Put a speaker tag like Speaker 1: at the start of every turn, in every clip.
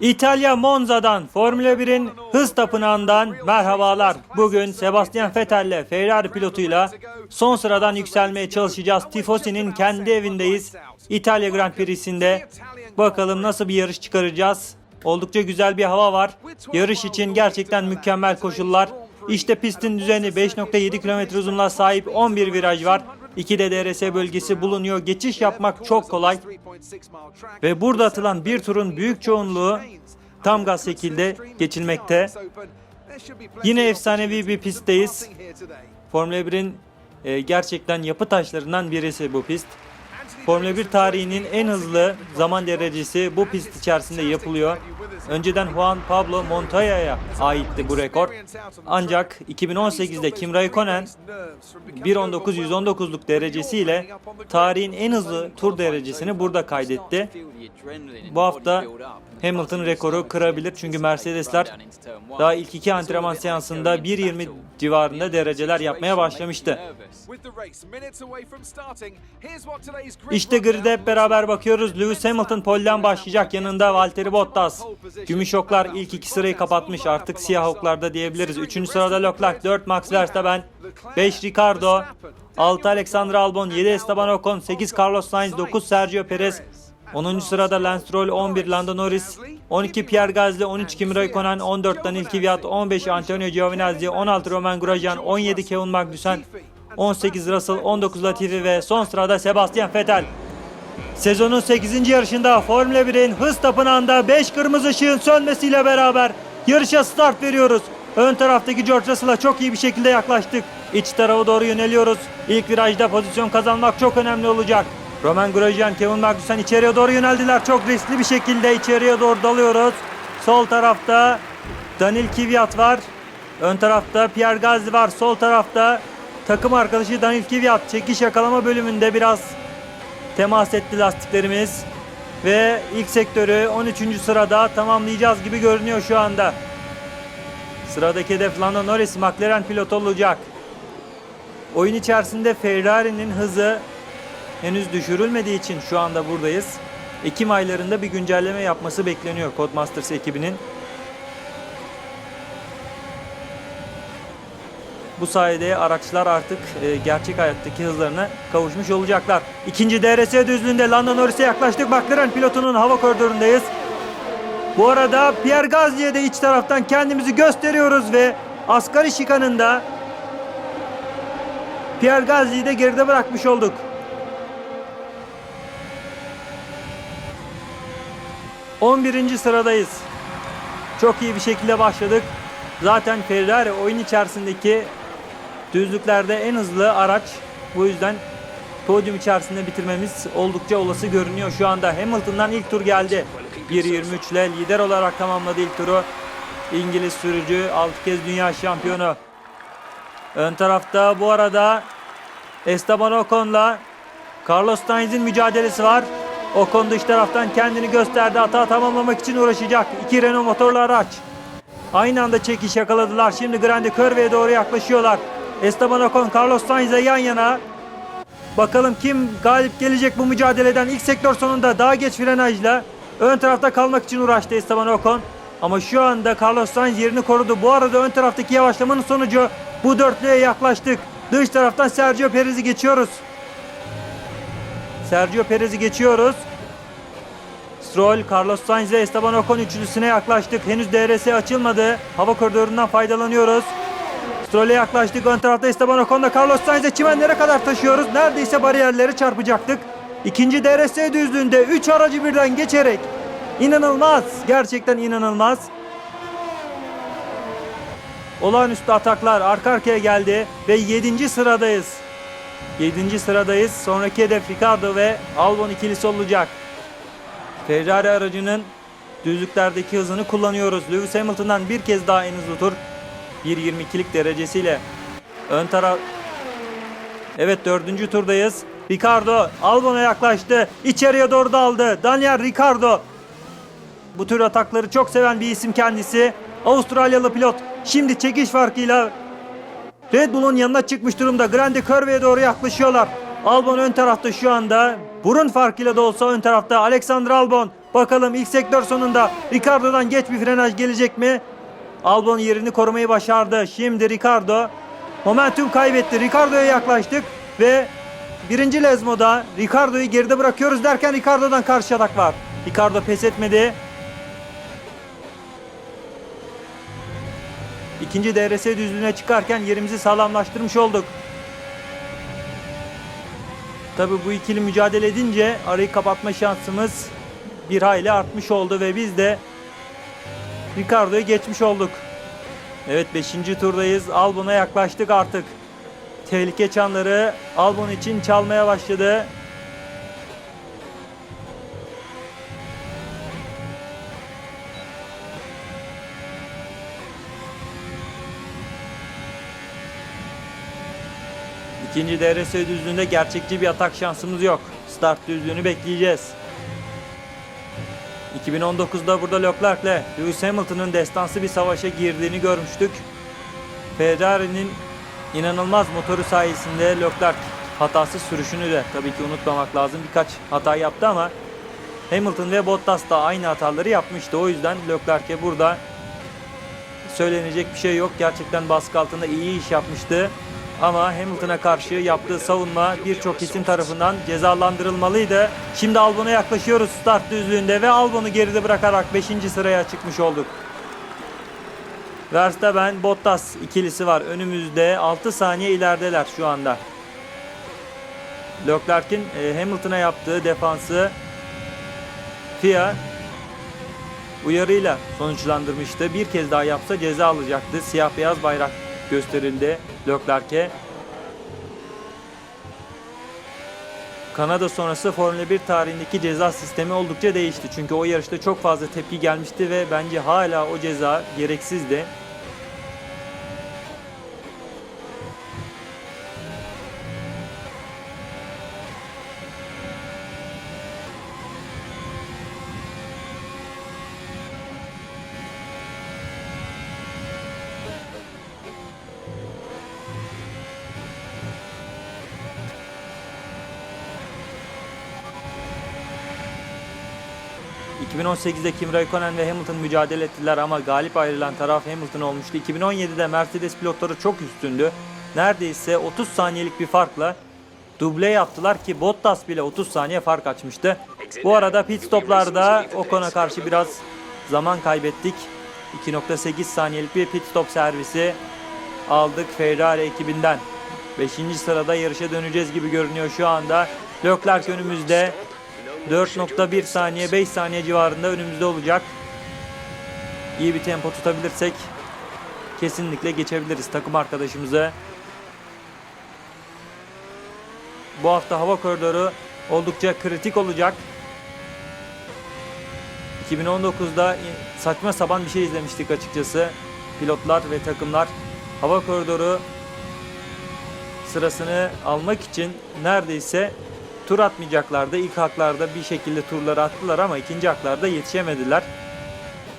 Speaker 1: İtalya Monza'dan Formula 1'in hız tapınağından merhabalar. Bugün Sebastian Vettel'le Ferrari pilotuyla son sıradan yükselmeye çalışacağız. Tifosi'nin kendi evindeyiz. İtalya Grand Prix'sinde bakalım nasıl bir yarış çıkaracağız. Oldukça güzel bir hava var. Yarış için gerçekten mükemmel koşullar. İşte pistin düzeni 5.7 km uzunluğa sahip 11 viraj var. 2 de DRS bölgesi bulunuyor. Geçiş yapmak çok kolay. Ve burada atılan bir turun büyük çoğunluğu tam gaz şekilde geçilmekte. Yine efsanevi bir pistteyiz. Formula 1'in e, gerçekten yapı taşlarından birisi bu pist. Formula 1 tarihinin en hızlı zaman derecesi bu pist içerisinde yapılıyor. Önceden Juan Pablo Montoya'ya aitti bu rekor. Ancak 2018'de Kim Raikkonen 1.19-119'luk derecesiyle tarihin en hızlı tur derecesini burada kaydetti. Bu hafta Hamilton rekoru kırabilir çünkü Mercedesler daha ilk iki antrenman seansında 1.20 civarında dereceler yapmaya başlamıştı. İşte grid'e hep beraber bakıyoruz. Lewis Hamilton polden başlayacak. Yanında Valtteri Bottas. Gümüş oklar ilk iki sırayı kapatmış. Artık siyah oklarda diyebiliriz. Üçüncü sırada Leclerc, 4 Max Verstappen, 5 Ricardo, 6 Alexander Albon, 7 Esteban Ocon, 8 Carlos Sainz, 9 Sergio Perez, 10. sırada Lance Stroll, 11 Lando Norris, 12 Pierre Gasly, 13 Kimi Raikkonen, 14 Daniil Kvyat, 15 Antonio Giovinazzi, 16 Romain Grosjean, 17 Kevin Magnussen, 18 Russell, 19 Latifi ve son sırada Sebastian Vettel. Sezonun 8. yarışında Formula 1'in hız tapınağında 5 kırmızı ışığın sönmesiyle beraber yarışa start veriyoruz. Ön taraftaki George Russell'a çok iyi bir şekilde yaklaştık. İç tarafa doğru yöneliyoruz. İlk virajda pozisyon kazanmak çok önemli olacak. Roman Grosjean, Kevin Magnussen içeriye doğru yöneldiler. Çok riskli bir şekilde içeriye doğru dalıyoruz. Sol tarafta Daniil Kvyat var. Ön tarafta Pierre Gasly var. Sol tarafta takım arkadaşı Daniil Kvyat. Çekiş yakalama bölümünde biraz temas etti lastiklerimiz. Ve ilk sektörü 13. sırada tamamlayacağız gibi görünüyor şu anda. Sıradaki hedef Lando Norris McLaren pilotu olacak. Oyun içerisinde Ferrari'nin hızı henüz düşürülmediği için şu anda buradayız. Ekim aylarında bir güncelleme yapması bekleniyor Codemasters ekibinin. Bu sayede araçlar artık e, gerçek hayattaki hızlarına kavuşmuş olacaklar. İkinci DRS düzlüğünde Lando Norris'e yaklaştık. McLaren pilotunun hava koridorundayız. Bu arada Pierre Gasly'e de iç taraftan kendimizi gösteriyoruz ve asgari şikanında Pierre Gasly'yi de geride bırakmış olduk. On birinci sıradayız. Çok iyi bir şekilde başladık. Zaten Ferrari oyun içerisindeki düzlüklerde en hızlı araç. Bu yüzden podyum içerisinde bitirmemiz oldukça olası görünüyor şu anda. Hamilton'dan ilk tur geldi. 1.23 ile lider olarak tamamladı ilk turu. İngiliz sürücü 6 kez dünya şampiyonu. Ön tarafta bu arada Esteban Ocon'la Carlos Sainz'in mücadelesi var. Ocon dış taraftan kendini gösterdi. Hata tamamlamak için uğraşacak. İki Renault motorlu araç. Aynı anda çekiş yakaladılar. Şimdi Grande Curve'ye doğru yaklaşıyorlar. Esteban Ocon, Carlos Sainz'e yan yana. Bakalım kim galip gelecek bu mücadeleden. İlk sektör sonunda daha geç frenajla ön tarafta kalmak için uğraştı Esteban Ocon. Ama şu anda Carlos Sainz yerini korudu. Bu arada ön taraftaki yavaşlamanın sonucu bu dörtlüye yaklaştık. Dış taraftan Sergio Perez'i geçiyoruz. Sergio Perez'i geçiyoruz. Stroll, Carlos Sainz ve Esteban Ocon üçlüsüne yaklaştık. Henüz DRS açılmadı. Hava koridorundan faydalanıyoruz. Stroll'e yaklaştık. Ön tarafta Esteban Ocon'da Carlos Sainz'e çimenlere kadar taşıyoruz. Neredeyse bariyerleri çarpacaktık. İkinci DRS düzlüğünde 3 aracı birden geçerek inanılmaz. Gerçekten inanılmaz. Olağanüstü ataklar arka arkaya geldi ve 7. sıradayız. 7. sıradayız. Sonraki hedef Ricardo ve Albon ikilisi olacak. Ferrari aracının düzlüklerdeki hızını kullanıyoruz. Lewis Hamilton'dan bir kez daha en hızlı tur. 1.22'lik derecesiyle. Ön taraf... Evet dördüncü turdayız. Ricardo Albon'a yaklaştı. İçeriye doğru daldı. Daniel Ricardo. Bu tür atakları çok seven bir isim kendisi. Avustralyalı pilot. Şimdi çekiş farkıyla Red Bull'un yanına çıkmış durumda. Grande Curve'ye doğru yaklaşıyorlar. Albon ön tarafta şu anda. Burun farkıyla da olsa ön tarafta Alexander Albon. Bakalım ilk sektör sonunda Ricardo'dan geç bir frenaj gelecek mi? Albon yerini korumayı başardı. Şimdi Ricardo momentum kaybetti. Ricardo'ya yaklaştık ve birinci Lezmo'da Ricardo'yu geride bırakıyoruz derken Ricardo'dan karşı atak var. Ricardo pes etmedi. İkinci DRS düzlüğüne çıkarken yerimizi sağlamlaştırmış olduk. Tabi bu ikili mücadele edince arayı kapatma şansımız bir hayli artmış oldu ve biz de Ricardo'yu geçmiş olduk. Evet 5. turdayız. Albon'a yaklaştık artık. Tehlike çanları Albon için çalmaya başladı. İkinci DRS düzlüğünde gerçekçi bir atak şansımız yok. Start düzlüğünü bekleyeceğiz. 2019'da burada Leclerc'le Lewis Hamilton'ın destansı bir savaşa girdiğini görmüştük. Ferrari'nin inanılmaz motoru sayesinde Leclerc hatasız sürüşünü de tabii ki unutmamak lazım. Birkaç hata yaptı ama Hamilton ve Bottas da aynı hataları yapmıştı. O yüzden Leclerc'e burada söylenecek bir şey yok. Gerçekten baskı altında iyi iş yapmıştı. Ama Hamilton'a karşı yaptığı savunma birçok isim tarafından cezalandırılmalıydı. Şimdi Albon'a yaklaşıyoruz start düzlüğünde ve Albon'u geride bırakarak 5. sıraya çıkmış olduk. Verstappen Bottas ikilisi var önümüzde 6 saniye ilerideler şu anda. Leclerc'in e, Hamilton'a yaptığı defansı FIA uyarıyla sonuçlandırmıştı. Bir kez daha yapsa ceza alacaktı. Siyah beyaz bayrak gösterildi Leclerc'e. Kanada sonrası Formula 1 tarihindeki ceza sistemi oldukça değişti. Çünkü o yarışta çok fazla tepki gelmişti ve bence hala o ceza gereksizdi. ...2018'de Kim Raikkonen ve Hamilton mücadele ettiler ama galip ayrılan taraf Hamilton olmuştu. 2017'de Mercedes pilotları çok üstündü. Neredeyse 30 saniyelik bir farkla duble yaptılar ki Bottas bile 30 saniye fark açmıştı. Bu arada pit stoplarda Ocon'a karşı biraz zaman kaybettik. 2.8 saniyelik bir pit stop servisi aldık Ferrari ekibinden. 5. sırada yarışa döneceğiz gibi görünüyor şu anda. Leclerc önümüzde 4.1 saniye 5 saniye civarında önümüzde olacak. İyi bir tempo tutabilirsek kesinlikle geçebiliriz takım arkadaşımıza. Bu hafta hava koridoru oldukça kritik olacak. 2019'da saçma sapan bir şey izlemiştik açıkçası. Pilotlar ve takımlar hava koridoru sırasını almak için neredeyse tur atmayacaklardı. İlk haklarda bir şekilde turları attılar ama ikinci haklarda yetişemediler.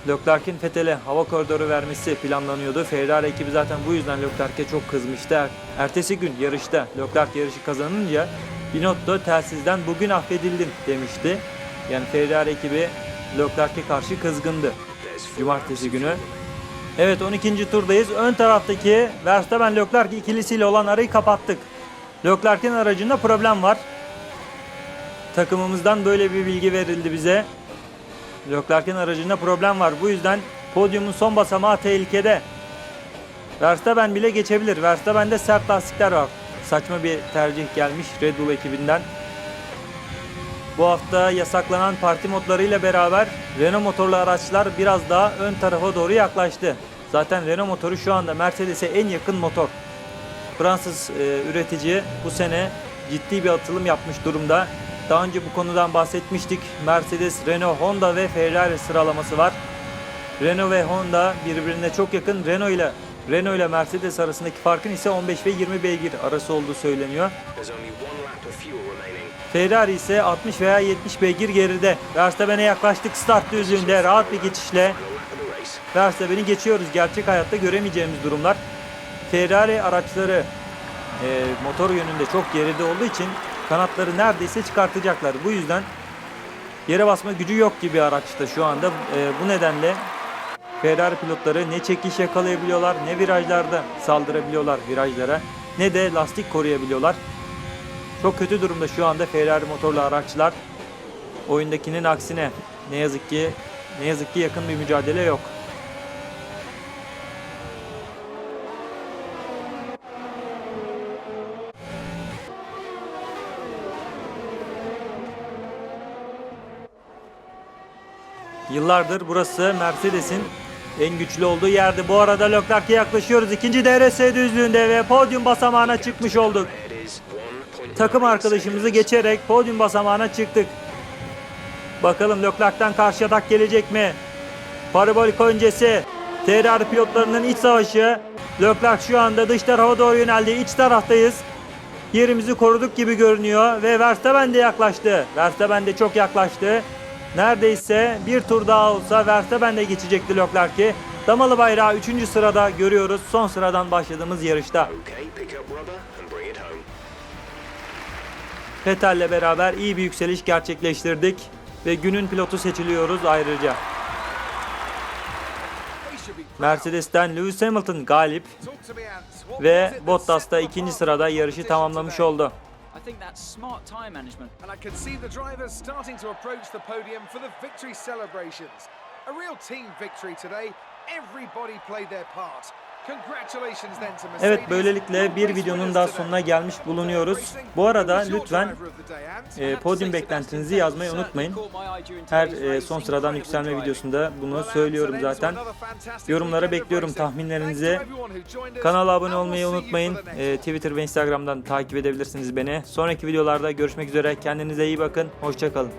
Speaker 1: Leclerc'in Fethel'e hava koridoru vermesi planlanıyordu. Ferrari ekibi zaten bu yüzden Leclerc'e çok kızmıştı. Er- Ertesi gün yarışta Leclerc yarışı kazanınca Binotto telsizden bugün affedildin demişti. Yani Ferrari ekibi Leclerc'e karşı kızgındı. Cumartesi günü. Evet 12. turdayız. Ön taraftaki Verstappen Leclerc ikilisiyle olan arayı kapattık. Leclerc'in aracında problem var. Takımımızdan böyle bir bilgi verildi bize. Leclerc'in aracında problem var. Bu yüzden podyumun son basamağı tehlikede. Verstappen bile geçebilir. Verstappen'de sert lastikler var. Saçma bir tercih gelmiş Red Bull ekibinden. Bu hafta yasaklanan parti modlarıyla beraber Renault motorlu araçlar biraz daha ön tarafa doğru yaklaştı. Zaten Renault motoru şu anda Mercedes'e en yakın motor. Fransız e, üretici bu sene ciddi bir atılım yapmış durumda. Daha önce bu konudan bahsetmiştik. Mercedes, Renault, Honda ve Ferrari sıralaması var. Renault ve Honda birbirine çok yakın. Renault ile Renault ile Mercedes arasındaki farkın ise 15 ve 20 beygir arası olduğu söyleniyor. Ferrari ise 60 veya 70 beygir geride. Verstappen'e yaklaştık start düzlüğünde rahat bir geçişle. Verstappen'i geçiyoruz. Gerçek hayatta göremeyeceğimiz durumlar. Ferrari araçları e, motor yönünde çok geride olduğu için kanatları neredeyse çıkartacaklar. Bu yüzden Yere basma gücü yok gibi araçta şu anda. E, bu nedenle Ferrari pilotları ne çekiş yakalayabiliyorlar ne virajlarda saldırabiliyorlar virajlara ne de lastik koruyabiliyorlar. Çok kötü durumda şu anda Ferrari motorlu araçlar. Oyundakinin aksine ne yazık ki ne yazık ki yakın bir mücadele yok. Yıllardır burası Mercedes'in en güçlü olduğu yerdi. Bu arada Leclerc'e yaklaşıyoruz. İkinci DRS düzlüğünde ve podyum basamağına çıkmış olduk.
Speaker 2: It is 1.9
Speaker 1: Takım arkadaşımızı geçerek podyum basamağına çıktık. Bakalım Leclerc'ten karşı atak gelecek mi? Parabolik öncesi. TRR pilotlarının iç savaşı. Leclerc şu anda dış tarafa doğru yöneldi. İç taraftayız. Yerimizi koruduk gibi görünüyor ve Verstappen de yaklaştı. Verstappen de çok yaklaştı. Neredeyse bir tur daha olsa Verstappen de geçecekti Leclerc'i. Damalı bayrağı 3. sırada görüyoruz. Son sıradan başladığımız yarışta. Vettel'le beraber iyi bir yükseliş gerçekleştirdik ve günün pilotu seçiliyoruz ayrıca. Mercedes'ten Lewis Hamilton galip ve Bottas da ikinci sırada yarışı tamamlamış oldu.
Speaker 3: I think that's smart time management.
Speaker 4: And I can see the drivers starting to approach the podium for the victory celebrations. A real team victory today. Everybody played their part.
Speaker 1: Evet böylelikle bir videonun daha sonuna gelmiş bulunuyoruz. Bu arada lütfen e, podyum beklentinizi yazmayı unutmayın. Her e, son sıradan yükselme videosunda bunu söylüyorum zaten. Yorumlara bekliyorum tahminlerinizi. Kanala abone olmayı unutmayın. E, Twitter ve Instagram'dan takip edebilirsiniz beni. Sonraki videolarda görüşmek üzere. Kendinize iyi bakın. Hoşçakalın.